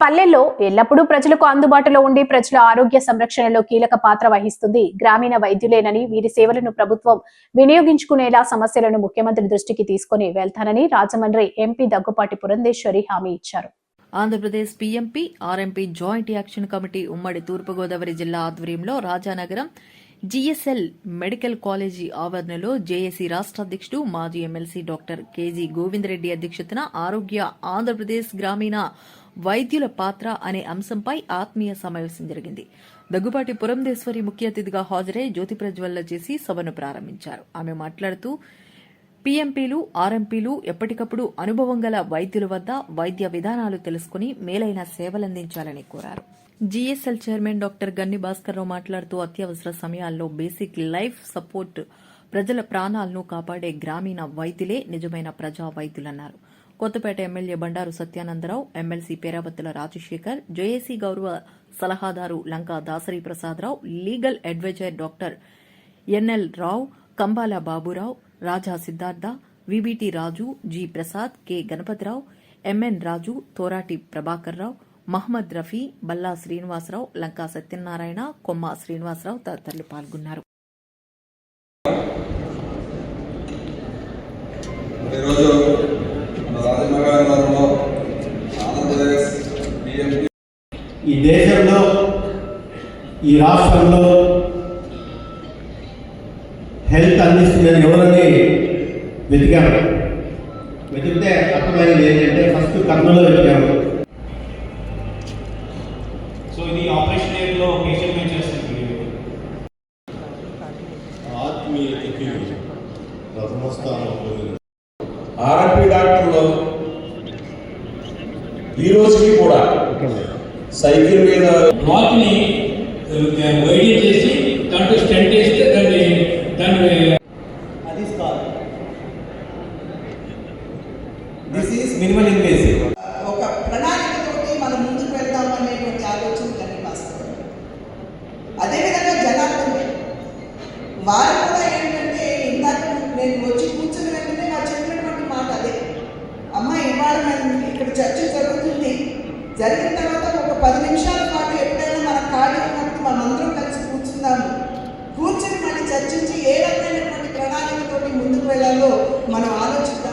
పల్లెల్లో ఎల్లప్పుడూ ప్రజలకు అందుబాటులో ఉండి ప్రజల ఆరోగ్య సంరక్షణలో కీలక పాత్ర వహిస్తుంది. గ్రామీణ వైద్యులేనని వీరి సేవలను ప్రభుత్వం వినియోగించుకునేలా సమస్యలను ముఖ్యమంత్రి దృష్టికి తీసుకుని వెళ్తానని రాజమండ్రి ఎంపీ దగ్గుపాటి పురంధేశ్వరి హామీ ఇచ్చారు. Andhra Pradesh PMP RMP joint action committee ఉమ్మడి తూర్పుగోదావరి జిల్లా ఆధ్వర్యంలో రాజానగరం జీఎస్ఎల్ మెడికల్ కాలేజీ ఆవరణలో జేఏసీ రాష్ట్ర అధ్యక్షుడు మాజీ ఎమ్మెల్సీ డాక్టర్ కేజీ గోవిందరెడ్డి అధ్యక్షతన ఆరోగ్య ఆంధ్రప్రదేశ్ గ్రామీణ వైద్యుల పాత్ర అనే అంశంపై ఆత్మీయ సమావేశం జరిగింది. దగ్గుపాటి పురంధేశ్వరి ముఖ్య అతిథిగా హాజరై జ్యోతి ప్రజ్వల్ల చేసి సభను ప్రారంభించారు. ఆమె మాట్లాడుతూ పీఎంపీలు ఆర్ఎంపీలు ఎప్పటికప్పుడు అనుభవం గల వైద్యుల వద్ద వైద్య విధానాలు తెలుసుకుని మేలైన సేవలందించాలని కోరారు. జీఎస్ఎల్ చైర్మన్ డాక్టర్ గన్ని భాస్కర్రావు మాట్లాడుతూ అత్యవసర సమయాల్లో బేసిక్ లైఫ్ సపోర్ట్ ప్రజల ప్రాణాలను కాపాడే గ్రామీణ వైద్యులే నిజమైన ప్రజా వైద్యులన్నారు. Kothapeta MLA Bandaru Satyanandarao MLC పేరావత్తుల Rajasekhar JAC గౌరవ సలహాదారు Lanka Dasari Prasadarao legal adviser doctor NL Rao Kambala Baburao Raja Siddhartha VBT Raju G Prasad K Ganapathirao MN Raju Torati Prabhakar Rao Mohammed Rafi Balla Srinivasarao Lanka Satyanarayana Komma Srinivasarao తదితరులు పాల్గొన్నారు. ఈరోజు మన ఆంధ్రప్రదేశ్ ఈ దేశంలో ఈ రాష్ట్రంలో హెల్త్ అందిస్తుందని ఎవరని వెతికాము వెతికితే అర్థమైంది ఏంటంటే ఫస్ట్ కర్నూలు వెతికాము సో ఇది ఆపరేషన్ ఏరియాలో పేషెంట్ మేము చేస్తుంది? ఆత్మీయతకి ప్రథమ స్థానం పొందిన ఆర్ఎంపీ డాక్టర్లు ఈ రోజుకి కూడా సైకిల్ మీద బ్లాక్ని వైడింగ్ చేసి దాంట్లో స్టెంట్ వేస్తే దాన్ని దాన్ని అది దిస్ ఈస్ మినిమల్ ఇన్వేసివ్ ఒక ప్రణాళికతోటి మనం ముందుకు అనేటువంటి ఆలోచన కలిగి వాస్తవం అదేవిధంగా జనార్దన్. వారు కూడా ఏంటంటే ఇక్కడ చర్చ జరుగుతుంది. జరిగిన తర్వాత ఒక పది నిమిషాల పాటు ఎప్పుడైనా మన ఖాళీ ఉన్నప్పుడు మనం అందరం కలిసి కూర్చుందాము. కూర్చుని మళ్ళీ చర్చించి ఏ రకమైనటువంటి ప్రణాళికతోటి ముందుకు వెళ్ళాలో మనం ఆలోచిద్దాం